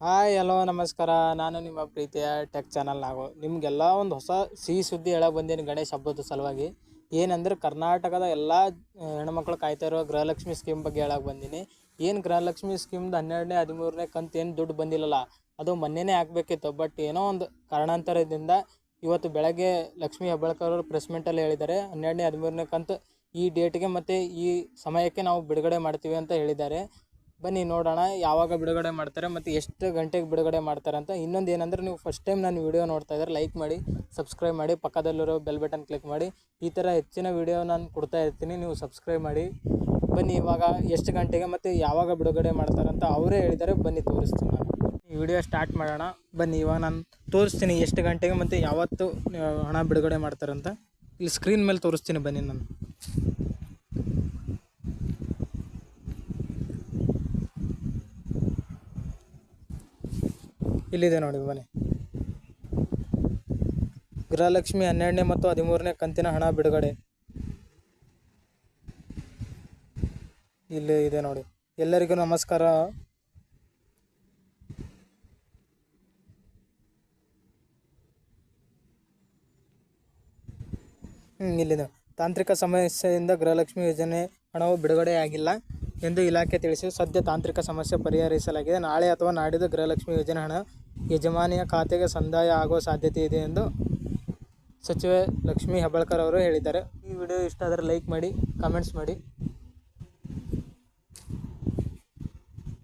Hi hello ನಮಸ್ಕಾರ. ನಾನು ನಿಮ್ಮ ಪ್ರೀತಿಯ ಟೆಕ್ ಚಾನಲ್ ನಾವು ನಿಮಗೆಲ್ಲ ಒಂದು ಹೊಸ ಸಿಹಿ ಸುದ್ದಿ ಹೇಳಕ್ಕೆ ಬಂದೀನಿ ಗಣೇಶ ಹಬ್ಬದ ಸಲುವಾಗಿ. ಏನಂದ್ರೆ ಕರ್ನಾಟಕದ ಎಲ್ಲ ಹೆಣ್ಮಕ್ಳು ಕಾಯ್ತಾ ಇರೋ ಗೃಹಲಕ್ಷ್ಮಿ ಸ್ಕೀಮ್ ಬಗ್ಗೆ ಹೇಳಕ್ಕೆ ಬಂದೀನಿ. ಏನು ಗೃಹಲಕ್ಷ್ಮಿ ಸ್ಕೀಮ್ದು ಹನ್ನೆರಡನೇ, ಹದಿಮೂರನೇ ಕಂತು ಏನು ದುಡ್ಡು ಬಂದಿಲ್ಲಲ್ಲ, ಅದು ಮೊನ್ನೆನೇ ಹಾಕ್ಬೇಕಿತ್ತು ಬಟ್ ಏನೋ ಒಂದು ಕಾರಣಾಂತರದಿಂದ ಇವತ್ತು ಬೆಳಗ್ಗೆ ಲಕ್ಷ್ಮೀ ಹೆಬ್ಬಾಳ್ಕರ್ ಅವರು ಪ್ರೆಸ್ ಮೀಟಲ್ಲಿ ಹೇಳಿದ್ದಾರೆ. ಹನ್ನೆರಡನೇ, ಹದಿಮೂರನೇ ಕಂತು ಈ ಡೇಟ್ಗೆ ಮತ್ತು ಈ ಸಮಯಕ್ಕೆ ನಾವು ಬಿಡುಗಡೆ ಮಾಡ್ತೀವಿ ಅಂತ ಹೇಳಿದ್ದಾರೆ. ಬನ್ನಿ ನೋಡೋಣ, ಯಾವಾಗ ಬಿಡುಗಡೆ ಮಾಡ್ತಾರೆ ಮತ್ತು ಎಷ್ಟು ಗಂಟೆಗೆ ಬಿಡುಗಡೆ ಮಾಡ್ತಾರೆ ಅಂತ. ಇನ್ನೊಂದು ಏನಂದ್ರೆ ನೀವು ಫಸ್ಟ್ ಟೈಮ್ ನಾನು ವಿಡಿಯೋ ನೋಡ್ತಾ ಇದ್ದಾರೆ ಲೈಕ್ ಮಾಡಿ ಸಬ್ಸ್ಕ್ರೈಬ್ ಮಾಡಿ, ಪಕ್ಕದಲ್ಲಿರೋ ಬೆಲ್ ಬಟನ್ ಕ್ಲಿಕ್ ಮಾಡಿ. ಈ ಥರ ಹೆಚ್ಚಿನ ವಿಡಿಯೋ ನಾನು ಕೊಡ್ತಾ ಇರ್ತೀನಿ, ನೀವು ಸಬ್ಸ್ಕ್ರೈಬ್ ಮಾಡಿ. ಬನ್ನಿ ಇವಾಗ ಎಷ್ಟು ಗಂಟೆಗೆ ಮತ್ತು ಯಾವಾಗ ಬಿಡುಗಡೆ ಮಾಡ್ತಾರೆ ಅಂತ ಅವರೇ ಹೇಳಿದ್ದಾರೆ ಬನ್ನಿ ತೋರಿಸ್ತೀನಿ ನಾನು. ಈ ವಿಡಿಯೋ ಸ್ಟಾರ್ಟ್ ಮಾಡೋಣ. ಬನ್ನಿ ಇವಾಗ ನಾನು ತೋರಿಸ್ತೀನಿ ಎಷ್ಟು ಗಂಟೆಗೆ ಮತ್ತು ಯಾವತ್ತು ಹಣ ಬಿಡುಗಡೆ ಮಾಡ್ತಾರಂತ ಇಲ್ಲಿ ಸ್ಕ್ರೀನ್ ಮೇಲೆ ತೋರಿಸ್ತೀನಿ, ಬನ್ನಿ ನಾನು. ಇಲ್ಲಿದೆ ನೋಡಿ ಮನೆ. ಗೃಹಲಕ್ಷ್ಮಿ ಹನ್ನೆರಡನೇ ಮತ್ತು ಹದಿಮೂರನೇ ಕಂತಿನ ಹಣ ಬಿಡುಗಡೆ. ಇಲ್ಲಿ ಇದೆ ನೋಡಿ. ಎಲ್ಲರಿಗೂ ನಮಸ್ಕಾರ. ಇಲ್ಲಿದೆ. ತಾಂತ್ರಿಕ ಸಮಸ್ಯೆಯಿಂದ ಗೃಹಲಕ್ಷ್ಮಿ ಯೋಜನೆ ಹಣವು ಬಿಡುಗಡೆಯಾಗಿಲ್ಲ. ಎಂದು ಇಲಾಖೆ ತಿಳಿಸಿ ಸದ್ಯ ತಾಂತ್ರಿಕ ಸಮಸ್ಯೆ ಪರಿಹರಿಸಲಾಗಿದೆ. ನಾಳೆ ಅಥವಾ ನಾಡಿದ್ದು ಗೃಹಲಕ್ಷ್ಮಿ ಯೋಜನೆ ಹಣ ಯಜಮಾನಿಯ ಖಾತೆಗೆ ಸಂದಾಯ ಆಗುವ ಸಾಧ್ಯತೆ ಇದೆ ಎಂದು ಸಚಿವೆ ಲಕ್ಷ್ಮೀ ಹೆಬ್ಬಾಳ್ಕರ್ ಅವರು ಹೇಳಿದ್ದಾರೆ. ಈ ವಿಡಿಯೋ ಇಷ್ಟ ಆದರೆ ಲೈಕ್ ಮಾಡಿ, ಕಮೆಂಟ್ಸ್ ಮಾಡಿ.